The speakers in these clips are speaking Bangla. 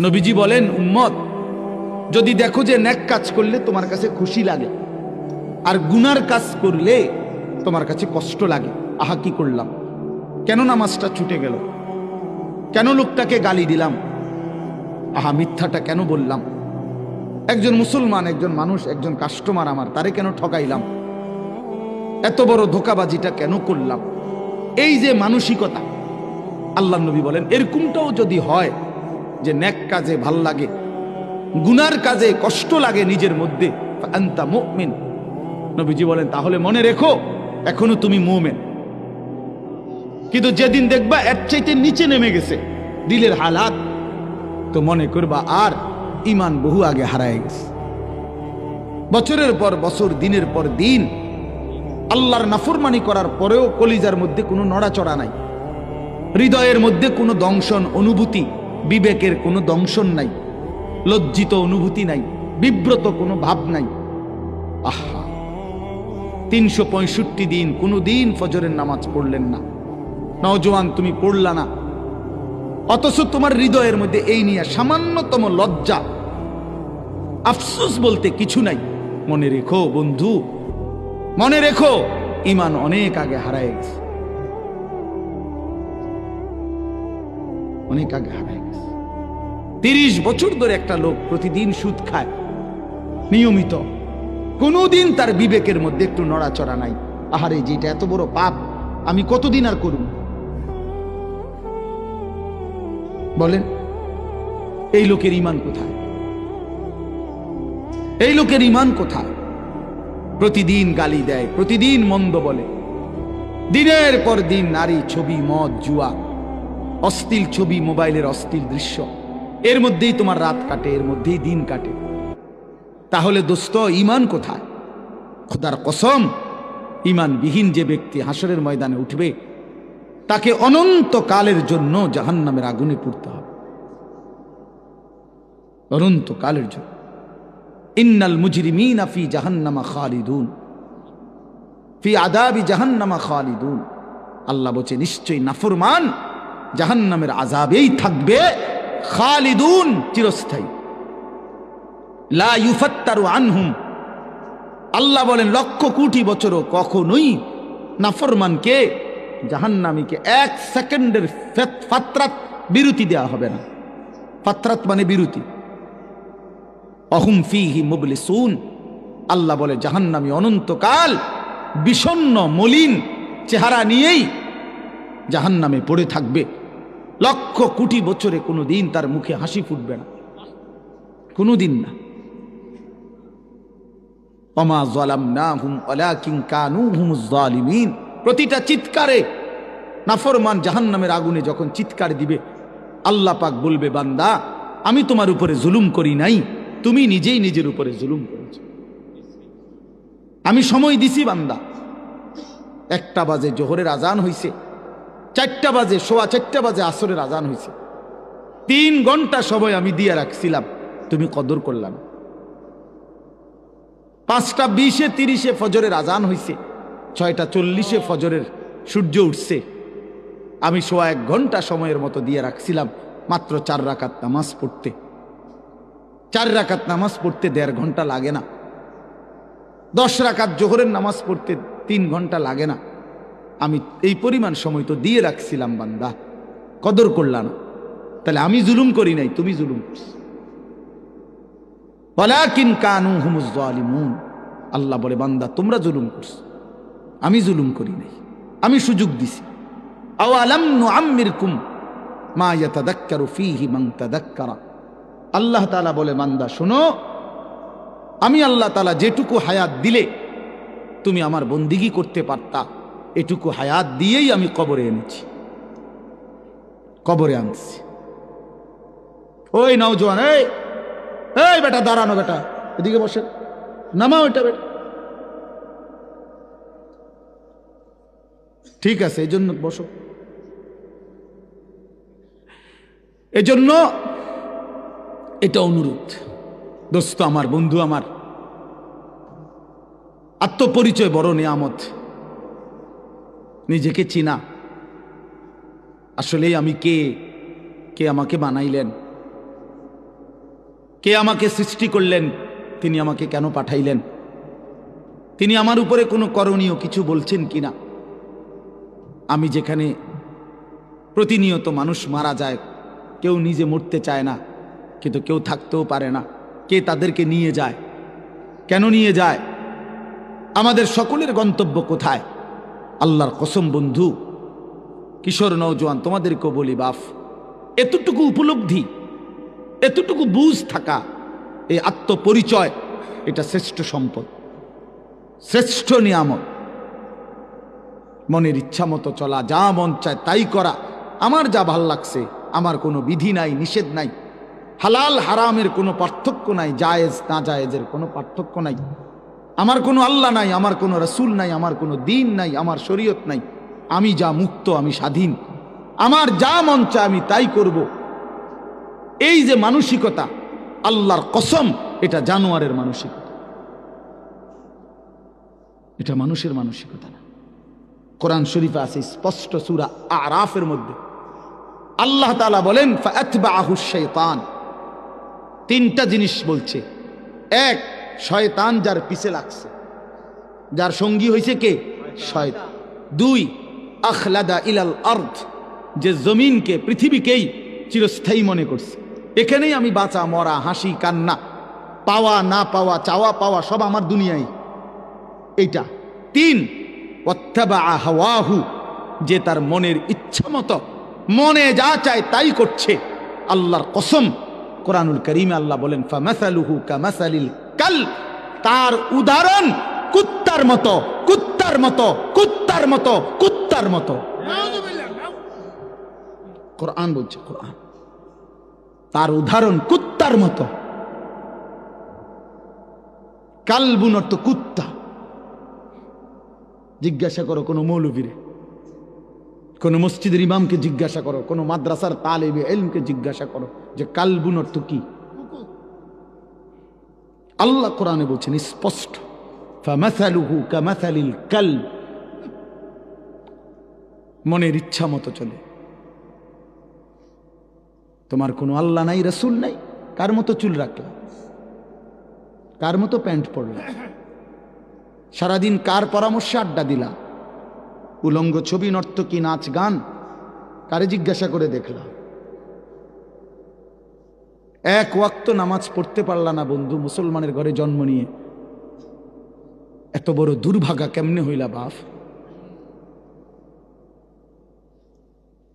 নবীজি বলেন, উম্মত, যদি দেখো যে ন্যাক কাজ করলে তোমার কাছে খুশি লাগে, আর গুনার কাজ করলে তোমার কাছে কষ্ট লাগে, আহা কি করলাম? কেন নামাজটা ছুটে গেল? কেন লোকটাকে গালি দিলাম? আহা, মিথ্যাটা কেন বললাম? একজন মুসলমান, একজন মানুষ, একজন কাস্টমার আমার, তারে কেন ঠকাইলাম? এত বড় ধোকাবাজিটা কেন করলাম? এই যে মানসিকতা আল্লাহ নবী বলেন, এরকমটাও যদি হয় যে ন্যাক কাজে ভালো লাগে, গুনার কাজে কষ্ট লাগে নিজের মধ্যে। আন্তা মুমিন। নবীজি বলেন, তাহলে মনে রেখো, এখনও তুমি মুমেন। কিন্তু যেদিন দেখবা এর চাইতে নিচে নেমে গেছে, দিলের হালাত, তো মনে করবা আর ইমান বহু আগে হারায় গেছে। বছরের পর বছর, দিনের পর দিন, আল্লাহর নাফরমানি করার পরেও কলিজার মধ্যে কোনো নড়াচড়া নাই। হৃদয়ের মধ্যে কোনো দংশন, অনুভূতি বিবেকের কোনো দংশন নাই, লজ্জিত অনুভূতি নাই, বিব্রত কোনো ভাব নাই। আহা, তিনশো পঁয়ষট্টি দিন কোনো দিন ফজরের নামাজ পড়লেন না। নওজোয়ান, তুমি পড়লা না। অথচ তোমার হৃদয়ের মধ্যে এই নিয়ে সামান্যতম লজ্জা। আফসোস বলতে কিছু নাই। মনে রেখো বন্ধু, মনে রেখো ইমান অনেক আগে হারায় গেছে। অনেক আগে হারায় তিরিশ বছর ধরে একটা লোক প্রতিদিন সুদ খায়। নিয়মিত। কোনোদিন তার বিবেকের মধ্যে একটু নড়াচড়া নাই। আহারে যেটা এত বড় পাপ, আমি কতদিন আর করব? বলেন, এই লোকের ইমান কোথায়? এই লোকের ইমান কোথায়? প্রতিদিন গালি দেয়, প্রতিদিন মন্দ বলে। দিনের পর দিন নারী ছবি, মদ, জুয়া অস্থিল ছবি, মোবাইলের অস্থিল দৃশ্য। এর মধ্যেই তোমার রাত কাটে, এর মধ্যেই দিন কাটে। তাহলে দোস্ত ইমান কোথায়? খোদার কসম ইমানবিহীন যে ব্যক্তি হাসরের ময়দানে উঠবে, তাকে অনন্ত কালের জন্য জাহান্নামের আগুনে পুড়তে হবে। অনন্ত কালের জন্য। ইন্নাল মুজরিমিন ফি জাহান্নামা খালিদুন। ফি আদাবি জাহান্নামা খালিদুন। আল্লাহ বলছে, নিশ্চয়ই নাফরমান জাহান্নামের আজাবেই থাকবে। খালিদুন চিরস্থায়ী। লা ইউফাত্তারু আনহুম। আল্লাহ বলেন, লক্ষ কোটি বছরও কখনোই নাফরমানকে, জাহান্নামীকে এক সেকেন্ডের ফেত- ফাত্রাত বিরতি দেয়া হবে না। ফাত্রাত মানে বিরতি। অহুম ফিহি মুবলিসুন। আল্লাহ বলে, জাহান্নামী অনন্তকাল বিষণ্ণ, মলিন চেহারা নিয়েই জাহান্নামে পড়ে থাকবে। লক্ষ কোটি বছরে কোনো দিন তার মুখে হাসি ফুটবে না। কোনো দিন না। অমা জলাম না হুম অলাকিং কানু হুম জালিমিন। প্রতিটা চিৎকারে নাফরমান জাহান্নামের আগুনে যখন চিৎকার দিবে, আল্লাহ পাক বলবে, বান্দা, আমি তোমার উপরে জুলুম করি নাই, তুমি নিজেই নিজের উপরে জুলুম করেছ। আমি সময় দিছি, বান্দা। একটা বাজে জোহরের আজান হইছে। চারটা বাজে, সোয়া চারটা বাজে আসরের আজান হয়েছে তিন ঘণ্টা সময় আমি দিয়ে রাখছিলাম, তুমি কদর করলাম। পাঁচটা বিশে তিরিশে ফজরের আজান হইছে, ছয়টা চল্লিশে ফজরের সূর্য উঠছে। আমি সোয়া এক ঘণ্টা সময়ের মতো দিয়ে রাখছিলাম, মাত্র চার রাকাত নামাজ পড়তে। চার রাকাত নামাজ পড়তে দেড় ঘণ্টা লাগে না। দশ রাকাত জোহরের নামাজ পড়তে তিন ঘণ্টা লাগে না। আমি এই পরিমাণ সময় তো দিয়ে রাখছিলাম, বান্দা। কদর করলাম না। তাহলে আমি জুলুম করি নাই, তুমি জুলুম করছ। আল্লাহ বলে, বান্দা, তোমরা জুলুম করছ। আমি জুলুম করি নাই। আমি সুযোগ দিছি। আল্লাহ বলে, বান্দা, শোনো, আমি আল্লাহ তাআলা যেটুকু হায়াত দিলে তুমি আমার বন্দিগি করতে পারতা। এটুকু হায়াত দিয়েই আমি কবরে এনেছি। কবরে আনছি। ওই নওজোয়ান, এই এই বেটা, দাঁড়ানো বেটা, এদিকে বসে নামাও এটা বেটা। ঠিক আছে এই জন্য বসো। এজন্য এটা অনুরোধ। দোস্ত, আমার বন্ধু, আমার আত্মপরিচয় বড় নিয়ামত। নিজেকে চিনা। আসলে আমি কে? কে আমাকে বানাইলেন? কে আমাকে সৃষ্টি করলেন? তিনি আমাকে কেন পাঠাইলেন? তিনি আমার উপরে কোনো করণীয় কিছু বলছেন কিনা? আমি যেখানে প্রতিনিয়ত মানুষ মারা যায়, কেউ নিজে মরতে চায় না, কিন্তু কেউ থাকতেও পারে না। কে তাদেরকে নিয়ে যায়? কেন নিয়ে যায়? আমাদের সকলের গন্তব্য কোথায়? আল্লাহর কসম বন্ধু, কিশোর নৌজওয়ান তোমাদেরকেও বলি বাফ, এতটুকু উপলব্ধি, এতটুকু বুঝ থাকা, এই আত্মপরিচয়, এটা শ্রেষ্ঠ সম্পদ, শ্রেষ্ঠ নিয়ামত। মনের ইচ্ছা মতো চলা, যা মন চায় তাই করা, আমার যা ভালো লাগছে, আমার কোনো বিধি নাই, নিষেধ নাই, হালাল, হারামের কোনো পার্থক্য নাই, জায়েজ, না জায়েজের কোনো পার্থক্য নাই। আমার কোনো আল্লাহ নাই, আমার কোনো রসুল নাই, আমার কোনো দিন নাই, আমার শরীয়ত নাই। আমি যা মুক্ত, আমি স্বাধীন। আমার যা মন চায় আমি তাই করব। এই যে মানসিকতা, আল্লাহর কসম, এটা জানোয়ারের মানসিকতা। এটা মানুষের মানসিকতা না। কোরআন শরীফে আছে স্পষ্ট সুরা আরাফের মধ্যে। আল্লাহ তালা বলেন তিনটা জিনিস বলছে। এক শয়তান যার পিছে লাগছে। যার সঙ্গী হয়েছে কে? শয়তান। দুই, আখলাদা ইলাল আর্থ যে জমিনকে, পৃথিবীকেই চিরস্থায়ী মনে করছে। এখানেই আমি বাঁচা, মরা, হাসি, কান্না, পাওয়া, না পাওয়া, চাওয়া, পাওয়া, সব আমার দুনিয়ায়। এইটা। তিন ওয়াত্তাবা হাওয়াহু, যে তার মনের ইচ্ছা মতো, মনে যা চায় তাই করছে। আল্লাহর কসম, কোরআনুল করিমে আল্লাহ বলেন ফা ফামাসালুহু কামাসালিল কাল তার উদাহরণ কুত্তার মতো কুত্তার মতো কুত্তার মতো কুত্তার মতো। কোরআন বলছে, কোরআন। তার উদাহরণ কুত্তার মতো। কালবুন অর্থ কুত্তা। জিজ্ঞাসা করো কোনো মৌলবীরে। কোনো মসজিদের ইমামকে জিজ্ঞাসা করো, কোনো মাদ্রাসার তালেবে এলমকে জিজ্ঞাসা করো যে কালবুন অর্থ কি? আল্লাহ কোরআনে বলছেন, স্পষ্ট। মনের ইচ্ছা মতো চলে। তোমার কোনো আল্লাহ নাই, রসুল নাই, কার মতো চুল রাখলা? কার মতো প্যান্ট পরলা? সারাদিন কার পরামর্শে আড্ডা দিলা? উলঙ্গ ছবি, নর্তকী, নাচ, গান, কারে জিজ্ঞাসা করে দেখলা? এক ওয়াক্ত নামাজ পড়তে পারলা না বন্ধু, মুসলমানের ঘরে জন্ম নিয়ে। এত বড় দুর্ভাগা কেমনে হইলা বাপ?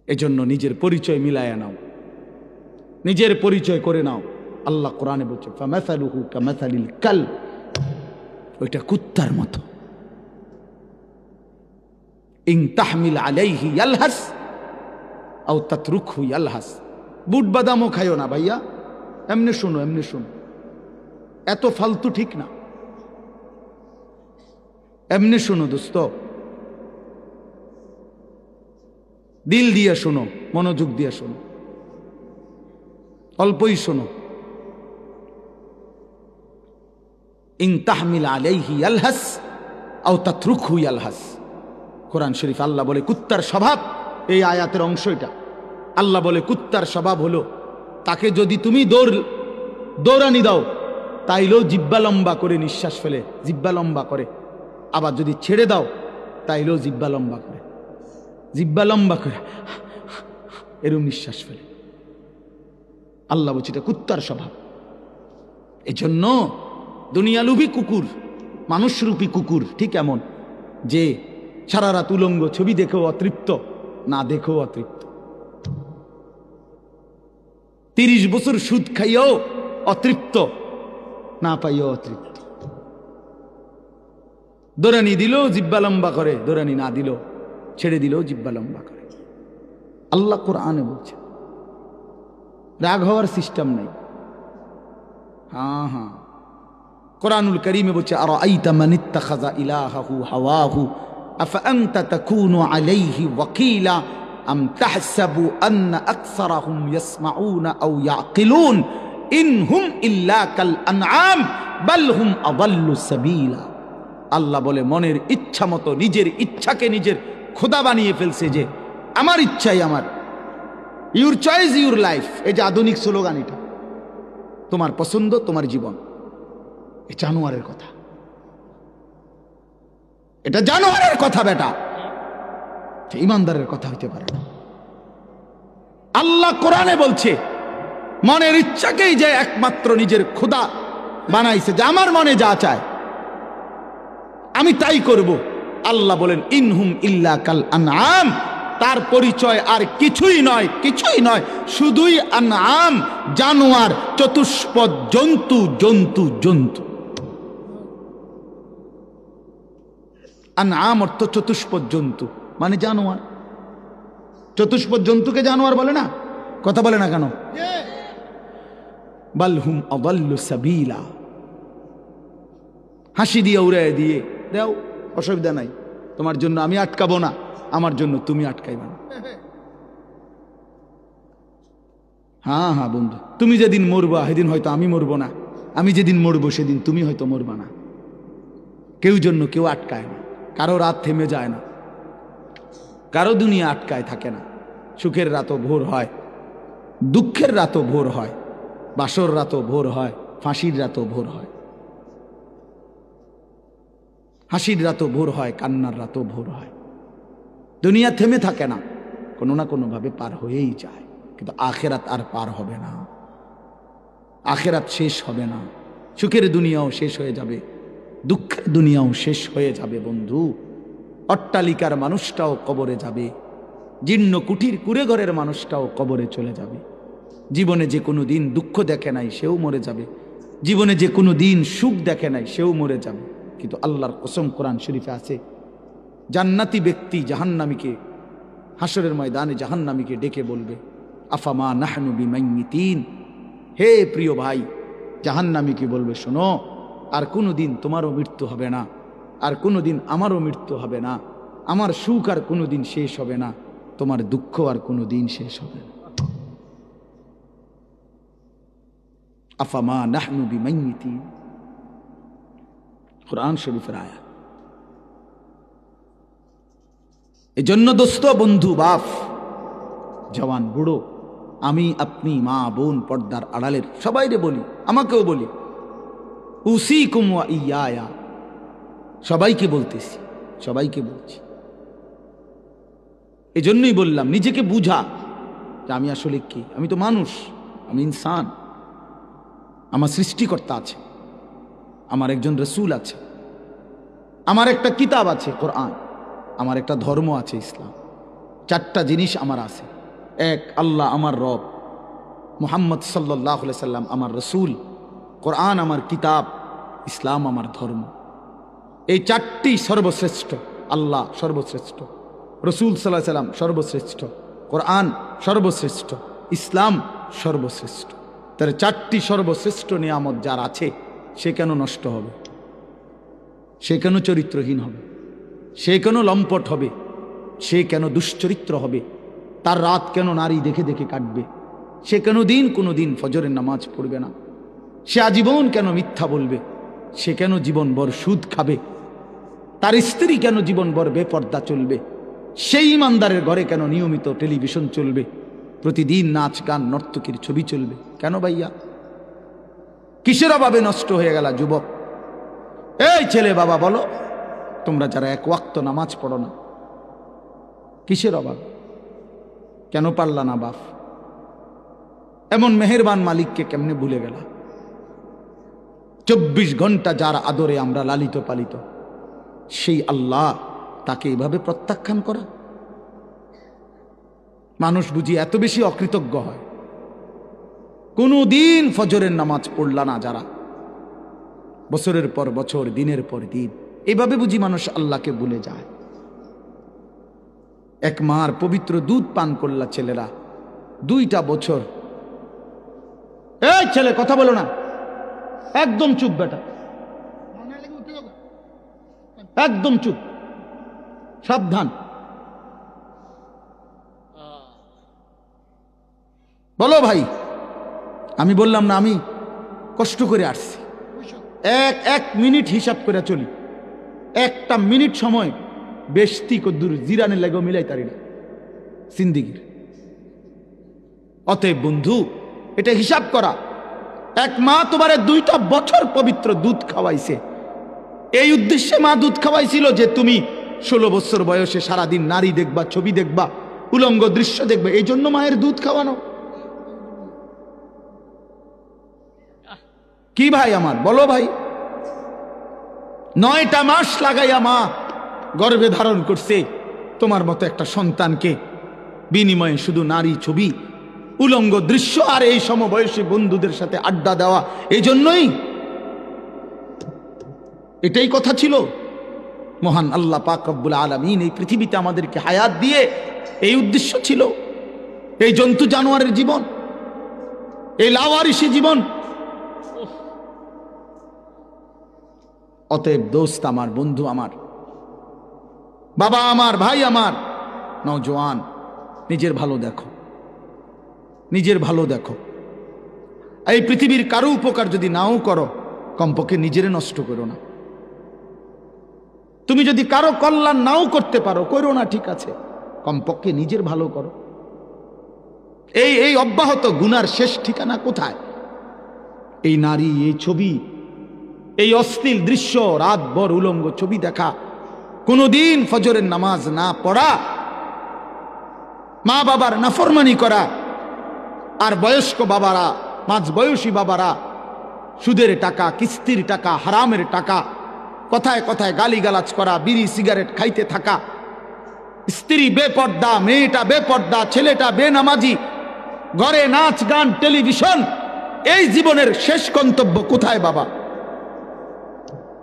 এজন্য নিজের পরিচয় মিলায়া নাও। নিজের পরিচয় করে নাও। আল্লাহ কোরআনে বলছে কাল ওইটা কুত্তার মতো। ইং তাহমিল আলাইহি ইয়ালহাস, আও তাতরুকহু ইয়ালহাস। বুট বাদামও খাইও না ভাইয়া। এমনি শোনো এমনি শোনো। এত ফালতু ঠিক না। এমনি শোনো দোস্ত। দিল দিয়ে শোনো, মনোযোগ দিয়ে শোনো। অল্পই শোনো। ইং তাহমিল আলাইহি আলহাস, আও তাতরুকহু ইয়ালহাস। কোরআন শরীফ আল্লাহ বলে, কুত্তার স্বভাব, এই আয়াতের অংশ এটা। আল্লাহ বলে, কুত্তার স্বভাব হলো তাকে যদি তুমি দৌড়, দৌড়ানি দাও, তাইলেও জিব্বা লম্বা করে নিঃশ্বাস ফেলে, জিব্বা লম্বা করে। আবার যদি ছেড়ে দাও, তাইলেও জিব্বা লম্বা করে। জিব্বা লম্বা করে এরম নিঃশ্বাস ফেলে। আল্লাহ বলছে, এটা কুত্তার স্বভাব। এজন্য দুনিয়ালুভি কুকুর, মানুষরূপী কুকুর, ঠিক এমন, যে সারা রাত উলঙ্গ, ছবি দেখেও অতৃপ্ত, না দেখেও অতৃপ্ত। তিরিশ বছর সুদ খাইয়াও অতৃপ্ত। না পাইয়াও অতৃপ্ত। দোরানি দিল জিব্বা লম্বা করে, দোরানি না দিল ছেড়ে দিল জিব্বা লম্বা করে। আল্লাহ কোরআনে বলছে, রাগ হওয়ার সিস্টেম নাই। হ্যাঁ হ্যাঁ। কোরআনুল করিমে বলছে আর আইতা মানিত্তা খাজা ইলাহু হাওয়াহু, আফা আন্তা তাকুনু আলাইহি ওয়াকিলা আম তাহসাবু আন্না আকসারাহুম ইয়াসমাউনা আও ইয়াকিলুন ইনহুম ইল্লা কাল আনআম বাল হুম আদাল্লু সাবিলা আল্লাহ বলে, মনের ইচ্ছা মতো, নিজের ইচ্ছাকে নিজের খোদা বানিয়ে ফেলছে যে, আমার ইচ্ছাই আমার। ইউর চয়েস ইউর লাইফ এই যে আধুনিক স্লোগান এটা। তোমার পছন্দ, তোমার জীবন। এ জানোয়ারের কথা। এটা জানোয়ারের কথা, বেটা। ইমানদারের কথা হইতে পারে না। আল্লাহ কোরআনে বলছে, মনের ইচ্ছাকেই যে একমাত্র নিজের খোদা বানাইছে, যে আমার মনে যা চায়, আমি তাই করব। আল্লাহ বলেন, ইনহুম ইল্লা কাল আনআম। তার পরিচয় আর কিছুই নয় কিছুই নয়, শুধুই আনআম, জানোয়ার, চতুষ্পদ, জন্তু জন্তু জন্তু। আনআম অর্থ চতুষ্পদ, জন্তু। মানে জানোয়ার। চতুষ্পদ জন্তুকে জানোয়ার বলে না? কথা বলে না কেন? বালহুম সাবিলা। হাসি দিয়ে উড়ে দিয়ে, দেও, অসুবিধা নাই। তোমার জন্য আমি আটকাবো না, আমার জন্য তুমি আটকাইবে না। হ্যাঁ হ্যাঁ বন্ধু, তুমি যেদিন মরবা, সেদিন হয়তো আমি মরবো না। আমি যেদিন মরবো, সেদিন তুমি হয়তো মরবা না। কেউ জন্য কেউ আটকায় না। কারও রাত থেমে যায় না। কারও দুনিয়া আটকায় থাকে না। সুখের রাতও ভোর হয়, দুঃখের রাতও ভোর হয়, বাসর রাতও ভোর হয়, ফাঁসির রাতও ভোর হয়। হাসির রাতও ভোর হয়, কান্নার রাতও ভোর হয়। দুনিয়া থেমে থাকে না, কোনো না কোনোভাবে পার হয়েই যায়, কিন্তু আখেরাত আর পার হবে না। আখেরাত শেষ হবে না, সুখের দুনিয়াও শেষ হয়ে যাবে, দুঃখের দুনিয়াও শেষ হয়ে যাবে বন্ধু। অট্টালিকার মানুষটাও কবরে যাবে। জীর্ণ কুঠির কুড়ে ঘরের মানুষটাও কবরে চলে যাবে। জীবনে যে কোনো দিন দুঃখ দেখে নাই সেও মরে যাবে। জীবনে যে কোনো দিন সুখ দেখে নাই সেও মরে যাবে। কিন্তু আল্লাহর কসম কোরআন শরীফে আছে, জান্নাতি ব্যক্তি জাহান্নামীকে হাসরের ময়দানে জাহান্নামীকে ডেকে বলবে, আফামা নাহনু বিমাইমিতিন হে প্রিয় ভাই, জাহান্নামীকে বলবে, শোনো, আর কোনো দিন তোমারও মৃত্যু হবে না। আর কোনো দিন আমারও মৃত্যু হবে না। আমার সুখ আর কোনো দিন শেষ হবে না। তোমার দুঃখ আর কোনো দিন শেষ হবে না। আফামা নাহনু বিমাইমিতিন কোরআন শরীফের আয়া এজন্য দোস্ত, বন্ধু, বাপ, জওয়ান, বুড়ো, আমি, আপনি, মা, বোন, পর্দার আড়ালের সবাইরে বলি, আমাকেও বলি। উসি কুমা ইয়া সবাইকে বলতেছি, সবাইকে বলছি। এজন্যই বললাম, নিজেকে বুঝা যে আমি আসলে কি? আমি তো মানুষ, আমি ইনসান। আমার সৃষ্টিকর্তা আছে, আমার একজন রসুল আছে, আমার একটা কিতাব আছে, কোরআন, আমার একটা ধর্ম আছে, ইসলাম। চারটা জিনিস আমার আছে। এক, আল্লাহ আমার রব, মুহাম্মদ সাল্লাহ সাল্লাম আমার রসুল, কোরআন আমার কিতাব, ইসলাম আমার ধর্ম। এই চারটি সর্বশ্রেষ্ঠ, আল্লাহ সর্বশ্রেষ্ঠ, রসুল সাল্লাহ সাল্লাম সর্বশ্রেষ্ঠ, কোরআন সর্বশ্রেষ্ঠ, ইসলাম সর্বশ্রেষ্ঠ। তার চারটি সর্বশ্রেষ্ঠ নিয়ামত যার আছে, সে কেন নষ্ট হবে? সে কেন চরিত্রহীন হবে? সে কেন লম্পট হবে? সে কেন দুশ্চরিত্র হবে? তার রাত কেন নারী দেখে দেখে কাটবে? সে কেন দিন কোনো দিন ফজরের নামাজ পড়বে না? সে আজীবন কেন মিথ্যা বলবে? সে কেন জীবনভর সুদ খাবে? তার স্ত্রী কেন জীবন জীবনভর বেপর্দা চলবে? সেই ইমানদারের ঘরে কেন নিয়মিত টেলিভিশন চলবে? প্রতিদিন নাচ, গান, নর্তকীর ছবি চলবে? কেন ভাইয়া? কিসের অভাবে নষ্ট হয়ে গেল যুবক? এই ছেলে বাবা, বলো। তোমরা যারা এক ওয়াক্ত নামাজ পড়ো না, কিসের অভাব? কেন পারলা না বাপ? এমন মেহেরবান মালিককে কেমনে ভুলে গেল? চব্বিশ ঘণ্টা যার আদরে আমরা লালিত পালিত। সেই আল্লাহ তাকে এইভাবে প্রত্যাখ্যান করা? মানুষ বুঝি এত বেশি অকৃতজ্ঞ হয়। কোনো দিন ফজরের নামাজ পড়লা না যারা। বছরের পর বছর, দিনের পর দিন, এভাবে বুঝি মানুষ আল্লাহকে ভুলে যায়। এক মার পবিত্র দুধ পান করলা ছেলেরা। দুইটা বছর। এই ছেলে, কথা বলো না। একদম চুপ বেটা। একদম চুপ। সাবধান। বলো ভাই, আমি বললাম না, আমি কষ্ট করে আসছি। এক এক মিনিট হিসাব করে চলি। একটা মিনিট সময় বেশতি কদ্দুর জিরানের লাগেও মিলাই তারি না। সিন্দিগির। অতএব বন্ধু, এটা হিসাব করা। এক মা তোমারে দুইটা বছর পবিত্র দুধ খাওয়াইছে। এই উদ্দেশ্যে মা দুধ খাওয়াইছিল যে তুমি ষোলো বছর বয়সে সারাদিন নারী দেখবা, ছবি দেখবা, উলঙ্গ দৃশ্য দেখবে। এই জন্য মায়ের দুধ খাওয়ানো। কি ভাই আমার? বলো ভাই। নয়টা মাস লাগাইয়া মা গর্ভে ধারণ করছে। তোমার মতো একটা সন্তানকে বিনিময়ে শুধু নারী ছবি, উলঙ্গ দৃশ্য আর এই সমবয়সী বন্ধুদের সাথে আড্ডা দেওয়া এই জন্যই এটাই কথা ছিল। মহান আল্লাহ পাক রব্বুল আলমিন এই পৃথিবীতে আমাদেরকে হায়াত দিয়ে এই উদ্দেশ্য ছিল। এই জন্তু জানোয়ারের জীবন, এই লাওয়ারিসি জীবন। অতএব দোস্ত আমার, বন্ধু আমার, বাবা আমার, ভাই আমার, নওজোয়ান, নিজের ভালো দেখো, নিজের ভালো দেখো। এই পৃথিবীর কারও উপকার যদি নাও করো, কমপক্ষে নিজেরে নষ্ট করো না। তুমি যদি কারও কল্যাণ নাও করতে পারো, করো না, ঠিক আছে। কমপক্ষে নিজের ভালো করো। এই এই অব্যাহত গুনার শেষ ঠিকানা কোথায়? এই নারী, এই ছবি, এই অশ্লীল দৃশ্য রাত ভর উলঙ্গ ছবি দেখা। কোনোদিন ফজরের নামাজ না পড়া, মা বাবার নাফরমানি করা, আর বয়স্ক বাবারা মাঝ বয়সী বাবারা, সুদের টাকা, কিস্তির টাকা, হারামের টাকা কথায় কথায় গালিগালাজ করা, বিড়ি, সিগারেট খাইতে থাকা। স্ত্রী বেপর্দা, মেয়েটা বেপর্দা, ছেলেটা বেনামাজি। ঘরে নাচ, গান, টেলিভিশন। এই জীবনের শেষ গন্তব্য কোথায় বাবা?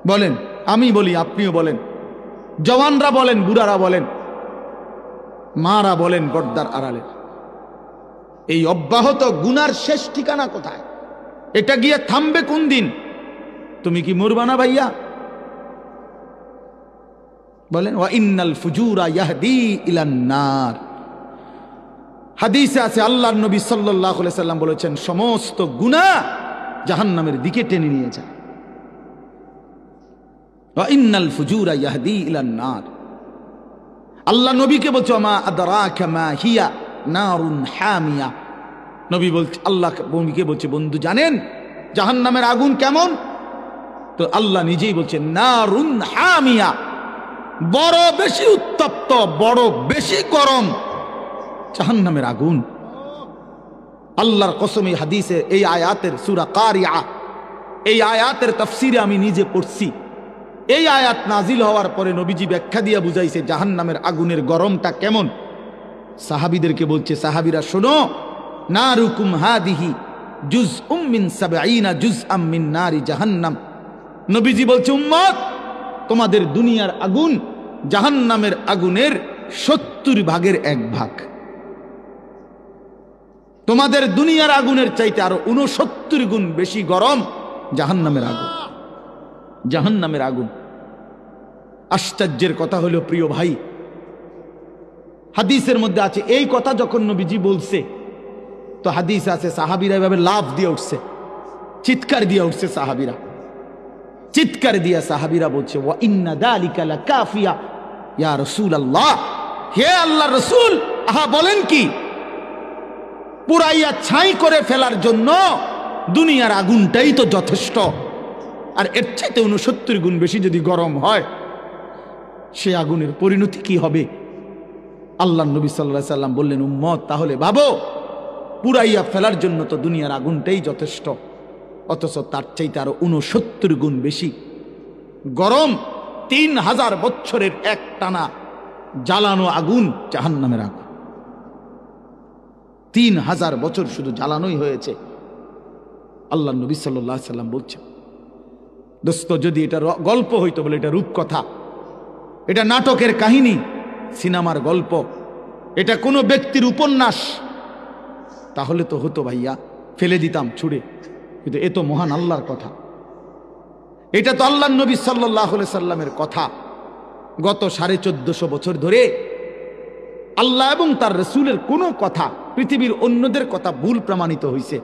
বলেন, আমি বলি, আপনিও বলেন। জওয়ানরা বলেন, বুড়ারা বলেন, মারা বলেন পর্দার আড়ালে। এই অব্যাহত গুনার শেষ ঠিকানা কোথায়? এটা গিয়ে থামবে কোন দিন? তুমি কি মরবানা ভাইয়া? বলেন, ওয়া ইন্নাল ফুজুরা ইয়াহদি ইলান্নার হাদিসে আছে, আল্লাহর নবী সাল্লাল্লাহু আলাইহি সাল্লাম বলেছেন, সমস্ত গুনাহ জাহান্নামের দিকে টেনে নিয়ে যায়। ওয়া ইন্নাল ফুজুরা ইয়াহদি ইলান্নার আল্লাহ নবীকে বলছো মা আদরাকা মা হিয়া নারুন হামিয়া। নবী বলছে আল্লাহ নবীকে বলছে, বন্ধু জানেন জাহান্নামের আগুন কেমন? তো আল্লাহ নিজেই বলছে নারুন হামিয়া। বড় বেশি উত্তপ্ত, বড় বেশি গরম। জাহান্নামের আগুন। আল্লাহর কসম এই হাদিসে, এই আয়াতের সুরা কারিয়া, এই আয়াতের তফসিরে আমি নিজে পড়ছি। এই আয়াত নাজিল হওয়ার পরে নবীজি ব্যাখ্যা দিয়া বুঝাইছে, জাহান্নামের আগুনের গরমটা কেমন? সাহাবিদেরকে বলছে, সাহাবিরা, শোনো না রুকুম হাদিহি জুজ উম্মিন সাবাইনা জুজ আম্মিন নারি জাহান্নাম। নবীজি বলছে, উম্মত তোমাদের দুনিয়ার আগুন জাহান্নামের আগুনের সত্তর ভাগের এক ভাগ। তোমাদের দুনিয়ার আগুনের চাইতে আরও উনসত্তর গুণ বেশি গরম জাহান্নামের আগুন। জাহান্নামের আগুন। আশ্চর্যের কথা হলো, প্রিয় ভাই, হাদিসের মধ্যে আছে, এই কথা যখন নবীজি বলছে, তো হাদিস আছে, সাহাবিরা এভাবে লাভ দিয়ে উঠছে, চিৎকার দিয়ে উঠছে সাহাবিরা। চিৎকার দিয়া সাহাবিরা বলছে, ওয়া ইন্না দালিকা লাকাফিয়া, ইয়া রাসূলুল্লাহ। হে আল্লাহ রসুল, আহা, বলেন কি? পুরাইয়া ছাই করে ফেলার জন্য দুনিয়ার আগুনটাই তো যথেষ্ট। আর এর চাইতে উনসত্তর গুণ বেশি যদি গরম হয়, সে আগুনের পরিণতি কি হবে? আল্লাহ নবী সাল্লাহ সাল্লাম বললেন, উম্মত, তাহলে ভাবো, পুরাইয়া ফেলার জন্য তো দুনিয়ার আগুনটাই যথেষ্ট। অথচ তার চাইতে আরও উনসত্তর গুণ বেশি। গরম তিন হাজার বছরের এক টানা জ্বালানো আগুন জাহান্নামের আগুন। তিন হাজার বছর শুধু জ্বালানোই হয়েছে। আল্লাহ নবী সাল্লাহ সাল্লাম বলছে দোস্ত, যদি এটা গল্প হইতো বলে এটা রূপকথা, এটা নাটকের কাহিনী, সিনেমার গল্প, এটা কোনো ব্যক্তির উপন্যাস, তাহলে তো হতো ভাইয়া, ফেলে দিতাম ছুড়ে। কিন্তু এ তো মহান আল্লাহর কথা। এটা তো আল্লাহ নবী সাল্লাহ সাল্লামের কথা। গত সাড়ে চোদ্দশো বছর ধরে আল্লাহ এবং তার রসুলের কোনো কথা পৃথিবীর অন্যদের কথা ভুল প্রমাণিত হয়েছে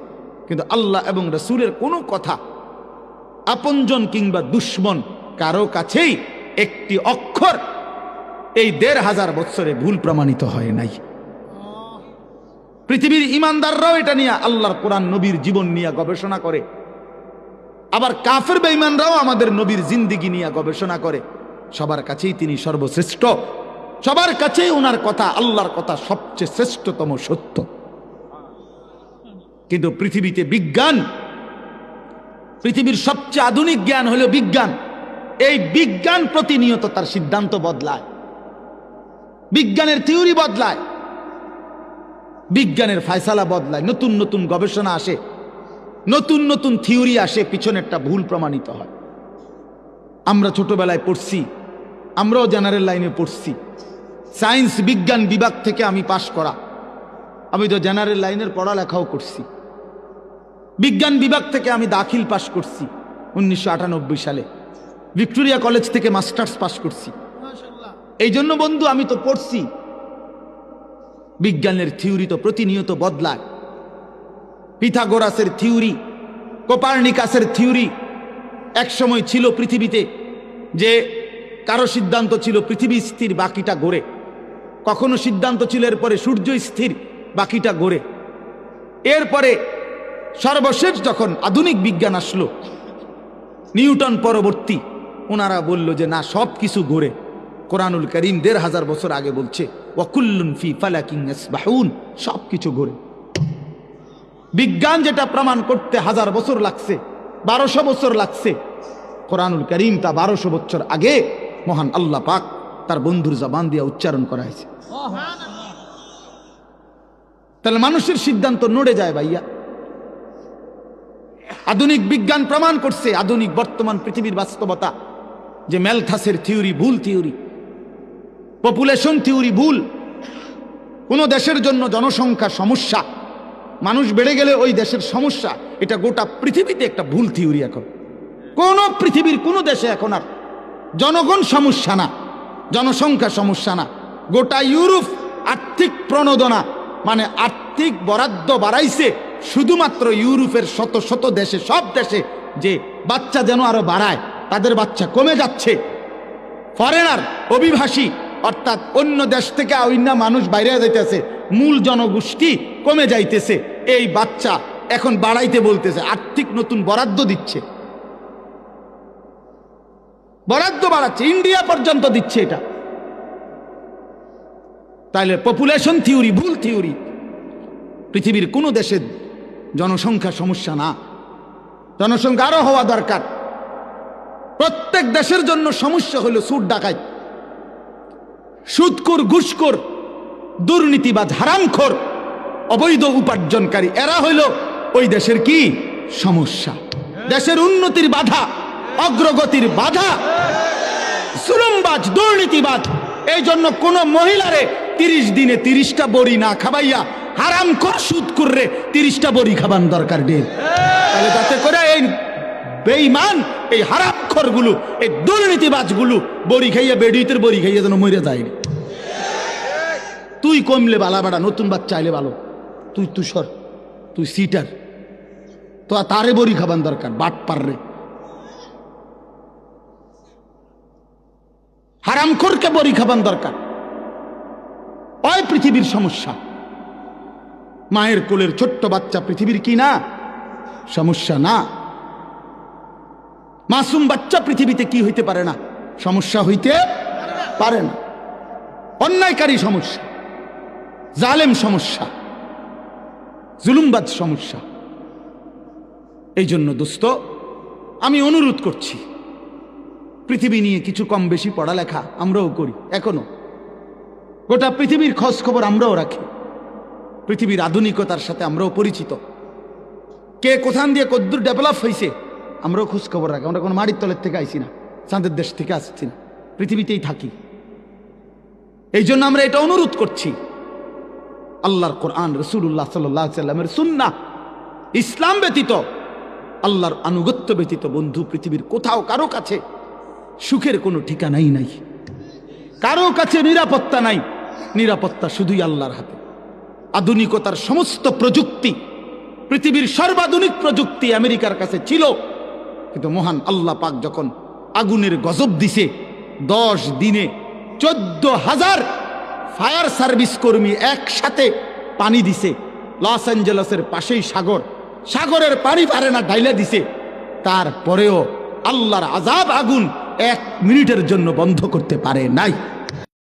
কিন্তু আল্লাহ এবং রসুলের কোনো কথা আপনজন কিংবা দুশ্মন কারও কাছেই একটি অক্ষর এই দেড় হাজার বৎসরে ভুল প্রমাণিত হয় নাই। পৃথিবীর ইমানদাররাও এটা নিয়ে আল্লাহর কোরআন নবীর জীবন নিয়ে গবেষণা করে। আবার কাফের বেঈমানরাও আমাদের নবীর জিন্দিগি নিয়ে গবেষণা করে। সবার কাছেই তিনি সর্বশ্রেষ্ঠ। সবার কাছেই ওনার কথা, আল্লাহর কথা সবচেয়ে শ্রেষ্ঠতম সত্য। কিন্তু পৃথিবীতে বিজ্ঞান, পৃথিবীর সবচেয়ে আধুনিক জ্ঞান হলো বিজ্ঞান। এই বিজ্ঞান প্রতিনিয়ত তার সিদ্ধান্ত বদলায়। বিজ্ঞানের থিওরি বদলায়। বিজ্ঞানের ফায়সালা বদলায় নতুন নতুন গবেষণা আসে নতুন নতুন থিওরি আসে পিছনেরটা ভুল প্রমাণিত হয়। আমরা ছোটবেলায় পড়ছি আমরাও জেনারেল লাইনে পড়ছি। সায়েন্স বিজ্ঞান বিভাগ থেকে আমি পাশ করা আমি তো জেনারেল লাইনের পড়ালেখাও করছি। বিজ্ঞান বিভাগ থেকে আমি দাখিল পাশ করছি উনিশশো আটানব্বই সালে। ভিক্টোরিয়া কলেজ থেকে মাস্টার্স পাশ করছি। এই জন্য বন্ধু আমি তো পড়ছি। বিজ্ঞানের থিওরি তো প্রতিনিয়ত বদলায়। পিথাগোরাসের থিওরি, কোপার্নিকাসের থিওরি একসময় ছিল পৃথিবীতে, যে কারও সিদ্ধান্ত ছিল পৃথিবী স্থির, বাকিটা গড়ে কখনো সিদ্ধান্ত ছিল এরপরে সূর্য স্থির, বাকিটা গড়ে এরপরে সর্বশেষ যখন আধুনিক বিজ্ঞান আসলো, নিউটন পরবর্তী, ওনারা বলল যে না সব কিছু গড়ে কোরআনুল করিম দেড় হাজার বছর আগে বলছে ফি ফালাকিং সব কিছু গড়ে বিজ্ঞান যেটা প্রমাণ করতে হাজার বছর লাগছে, বারোশো বছর লাগছে, কোরআনুল করিম তা বারোশো বছর আগে মহান আল্লাহ পাক তার বন্ধুর জবান দিয়ে উচ্চারণ করা হয়েছে। তাহলে মানুষের সিদ্ধান্ত নড়ে যায় ভাইয়া। আধুনিক বিজ্ঞান প্রমাণ করছে, আধুনিক বর্তমান পৃথিবীর বাস্তবতা, যে ম্যালথাসের থিওরি, ভুল থিওরি পপুলেশন থিওরি ভুল। কোনো দেশের জন্য জনসংখ্যা সমস্যা। মানুষ বেড়ে গেলে ওই দেশের সমস্যা। এটা গোটা পৃথিবীতে একটা ভুল থিওরি এখন। কোন পৃথিবীর কোনো দেশে এখন আর জনগণ সমস্যা না, জনসংখ্যা সমস্যা না। গোটা ইউরোপ আর্থিক প্রণোদনা মানে আর্থিক বরাদ্দ বাড়াইছে শুধুমাত্র ইউরোপের শত শত দেশে, সব দেশে যে বাচ্চা যেন আরও বাড়ায়, তাদের বাচ্চা কমে যাচ্ছে। ফরেনার অভিবাসী অর্থাৎ অন্য দেশ থেকে অন্য মানুষ বাইরে যাইতেছে, মূল জনগোষ্ঠী কমে যাইতেছে। এই বাচ্চা এখন বাড়াইতে বলতেছে, আর্থিক নতুন বরাদ্দ দিচ্ছে। বরাদ্দ বাড়াচ্ছে, ইন্ডিয়া পর্যন্ত দিচ্ছে এটা। তাহলে পপুলেশন থিওরি ভুল থিওরি পৃথিবীর কোনো দেশের জনসংখ্যা সমস্যা না। জনসংখ্যা আরও হওয়া দরকার। প্রত্যেক দেশের জন্য সমস্যা হলো সুর ডাকাত। সুদকর ঘুষকর দুর্নীতিবাজ, হারামখোর, অবৈধ উপার্জনকারী, এরা হইল ওই দেশের কি? সমস্যা। দেশের উন্নতির বাধা, অগ্রগতির বাধা সুলমবাজ দুর্নীতিবাজ। এই জন্য কোন মহিলারে তিরিশ দিনে তিরিশটা বড়ি না খাবাইয়া হারাম কর সুদ কররে তিরিশটা বড়ি খাবান দরকার ডের তাহলে যাতে করে এই বেইমান এই হারামগুলো এই দুর্নীতিবাজগুলো, বড়ি খাইয়া বেডিতের বড়ি খাইয়া যেন মরে যায়নি তুই কমলে বালা বাড়া, নতুন বাচ্চা আইলে ভালো। তুই তুষর, তুই সিটার। তো তারে বড়ি খাবান দরকার, বাট পাররে হারামখোরকে বড়ি খাবান দরকার। ওই পৃথিবীর সমস্যা। মায়ের কোলের ছোট্ট বাচ্চা পৃথিবীর কি না? সমস্যা না। মাসুম বাচ্চা পৃথিবীতে কি হইতে পারে না? সমস্যা হইতে পারে না। অন্যায়কারী সমস্যা, জালেম সমস্যা, জুলুমবাদ সমস্যা। এই জন্য দোস্ত, আমি অনুরোধ করছি, পৃথিবী নিয়ে কিছু কম বেশি পড়ালেখা আমরাও করি, এখনও। গোটা পৃথিবীর খোঁজ খবর আমরাও রাখি। পৃথিবীর আধুনিকতার সাথে আমরাও পরিচিত। কে কোথান দিয়ে কদ্দুর ডেভেলপ হয়েছে আমরাও খোঁজ খবর রাখি, আমরা কোনো মাটির তলের থেকে আইসি না, চাঁদের দেশ থেকে আসছি না, পৃথিবীতেই থাকি। এই জন্য আমরা এটা অনুরোধ করছি, আল্লাহর কোরআন রসুল্লাহ সাল্লামের সুন্না ইসলাম ব্যতীত, আল্লাহর আনুগত্য ব্যতীত, বন্ধু পৃথিবীর কোথাও কারও কাছে সুখের কোনো ঠিকানাই নাই, কারও কাছে নিরাপত্তা নাই, নিরাপত্তা শুধুই আল্লাহর হাতে। আধুনিকতার সমস্ত প্রযুক্তি, পৃথিবীর সর্বাধুনিক প্রযুক্তি আমেরিকার কাছে ছিল কিন্তু মহান আল্লাহ পাক যখন আগুনের গজব দিছে, দশ দিনে চোদ্দ হাজার ফায়ার সার্ভিস কর্মী একসাথে পানি দিছে। লস অ্যাঞ্জেলসের পাশেই সাগর। সাগরের পানি পারে না ডাইলা দিছে। তারপরেও আল্লাহর আজাব আগুন এক মিনিটের জন্য বন্ধ করতে পারে নাই।